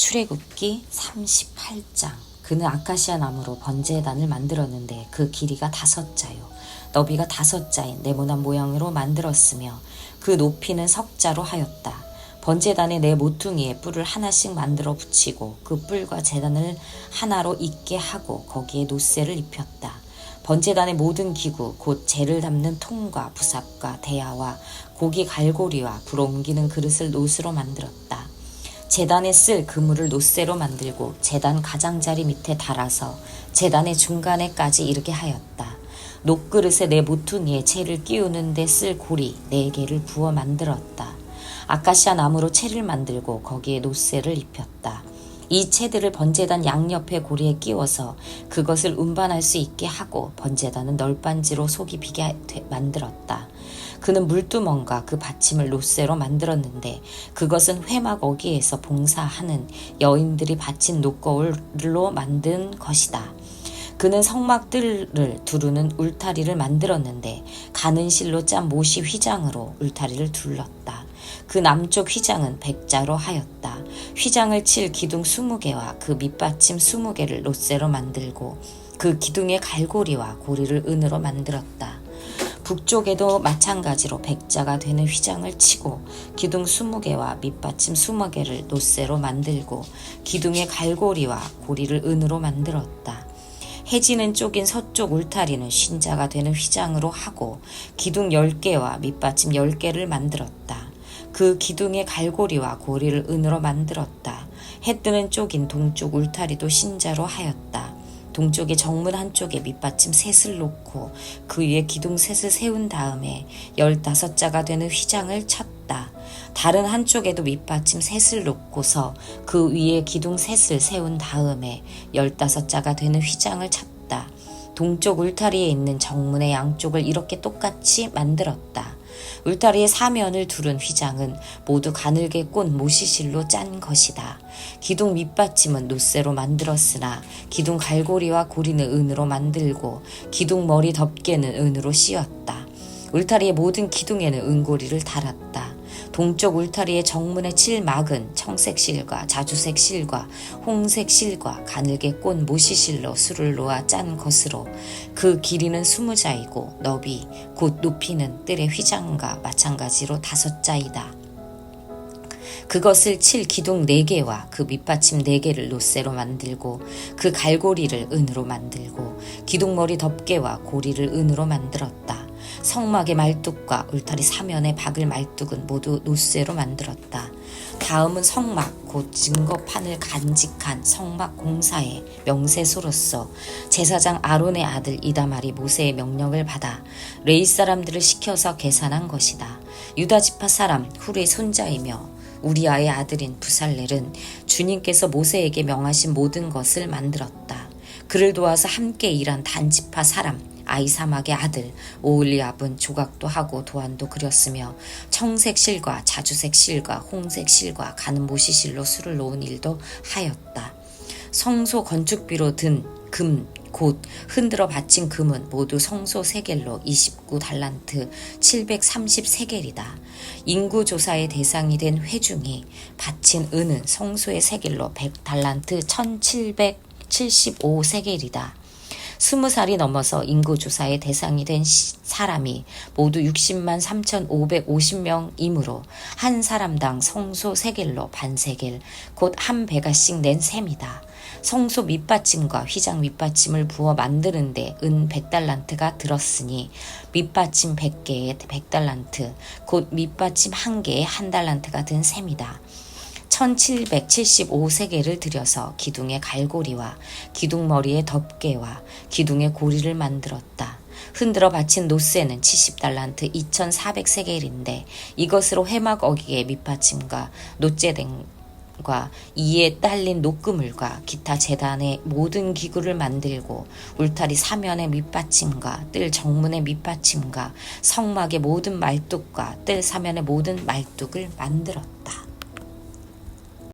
출애굽기 38장. 그는 아카시아 나무로 번제단을 만들었는데 그 길이가 다섯 자요. 너비가 다섯 자인 네모난 모양으로 만들었으며 그 높이는 석 자로 하였다. 번제단의 네 모퉁이에 뿔을 하나씩 만들어 붙이고 그 뿔과 제단을 하나로 있게 하고 거기에 노쇠를 입혔다. 번제단의 모든 기구 곧 재를 담는 통과 부삽과 대야와 고기 갈고리와 불 옮기는 그릇을 노스로 만들었다. 재단에 쓸 그물을 노쇠로 만들고 재단 가장자리 밑에 달아서 재단의 중간에까지 이르게 하였다. 녹그릇에 네 모퉁이에 채를 끼우는 데 쓸 고리 네 개를 부어 만들었다. 아카시아 나무로 채를 만들고 거기에 노쇠를 입혔다. 이 채들을 번제단 양옆에 고리에 끼워서 그것을 운반할 수 있게 하고 번제단은 널빤지로 속이 비게 되- 만들었다. 그는 물두멍과 그 받침을 노쇠로 만들었는데 그것은 회막 어기에서 봉사하는 여인들이 바친 녹거울로 만든 것이다. 그는 성막들을 두르는 울타리를 만들었는데 가는 실로 짠 모시 휘장으로 울타리를 둘렀다. 그 남쪽 휘장은 백자로 하였다. 휘장을 칠 기둥 20개와 그 밑받침 20개를 롯새로 만들고 그 기둥의 갈고리와 고리를 은으로 만들었다. 북쪽에도 마찬가지로 백자가 되는 휘장을 치고 기둥 20개와 밑받침 20개를 노쇠로 만들고 기둥의 갈고리와 고리를 은으로 만들었다. 해지는 쪽인 서쪽 울타리는 신자가 되는 휘장으로 하고 기둥 10개와 밑받침 10개를 만들었다. 그 기둥의 갈고리와 고리를 은으로 만들었다. 해 뜨는 쪽인 동쪽 울타리도 신자로 하였다. 동쪽의 정문 한쪽에 밑받침 셋을 놓고 그 위에 기둥 셋을 세운 다음에 열다섯 자가 되는 휘장을 쳤다. 다른 한쪽에도 밑받침 셋을 놓고서 그 위에 기둥 셋을 세운 다음에 열다섯 자가 되는 휘장을 쳤다. 동쪽 울타리에 있는 정문의 양쪽을 이렇게 똑같이 만들었다. 울타리의 사면을 두른 휘장은 모두 가늘게 꼰 모시실로 짠 것이다. 기둥 밑받침은 노쇠로 만들었으나 기둥 갈고리와 고리는 은으로 만들고 기둥 머리 덮개는 은으로 씌웠다. 울타리의 모든 기둥에는 은고리를 달았다. 동쪽 울타리의 정문의 칠막은 청색 실과 자주색 실과 홍색 실과 가늘게 꼰 모시실로 술을 놓아 짠 것으로 그 길이는 스무 자이고 너비 곧 높이는 뜰의 휘장과 마찬가지로 다섯 자이다. 그것을 칠 기둥 네 개와 그 밑받침 네 개를 노쇠로 만들고 그 갈고리를 은으로 만들고 기둥머리 덮개와 고리를 은으로 만들었다. 성막의 말뚝과 울타리 사면에 박을 말뚝은 모두 노쇠로 만들었다. 다음은 성막 곧 증거판을 간직한 성막 공사의 명세소로서 제사장 아론의 아들 이다말이 모세의 명령을 받아 레이 사람들을 시켜서 계산한 것이다. 유다 지파 사람 후르의 손자이며 우리아의 아들인 부살렐은 주님께서 모세에게 명하신 모든 것을 만들었다. 그를 도와서 함께 일한 단지파 사람 아이사막의 아들 오을리압은 조각도 하고 도안도 그렸으며 청색 실과 자주색 실과 홍색 실과 가는 모시 실로 술을 놓은 일도 하였다. 성소 건축비로 든 금, 곧 흔들어 바친 금은 모두 성소 세겔로 29달란트 730세겔이다. 인구 조사의 대상이 된 회중이 바친 은은 성소의 세겔로 100달란트 1775세겔이다. 스무 살이 넘어서 인구조사의 대상이 된 시- 사람이 모두 60만 3,550명이므로 한 사람당 성소 세겔로 반세겔, 곧한 배가씩 낸 셈이다. 성소 밑받침과 휘장 밑받침을 부어 만드는데 은 100달란트가 들었으니 밑받침 100개에 100달란트, 곧 밑받침 한 개에 한 달란트가 든 셈이다. 1775세계를 들여서 기둥의 갈고리와 기둥머리의 덮개와 기둥의 고리를 만들었다. 흔들어 바친 노쇠는 70달란트 2400세겔인데 이것으로 회막 어기의 밑받침과 노재댕과 이에 딸린 녹그물과 기타 재단의 모든 기구를 만들고 울타리 사면의 밑받침과 뜰 정문의 밑받침과 성막의 모든 말뚝과 뜰 사면의 모든 말뚝을 만들었다.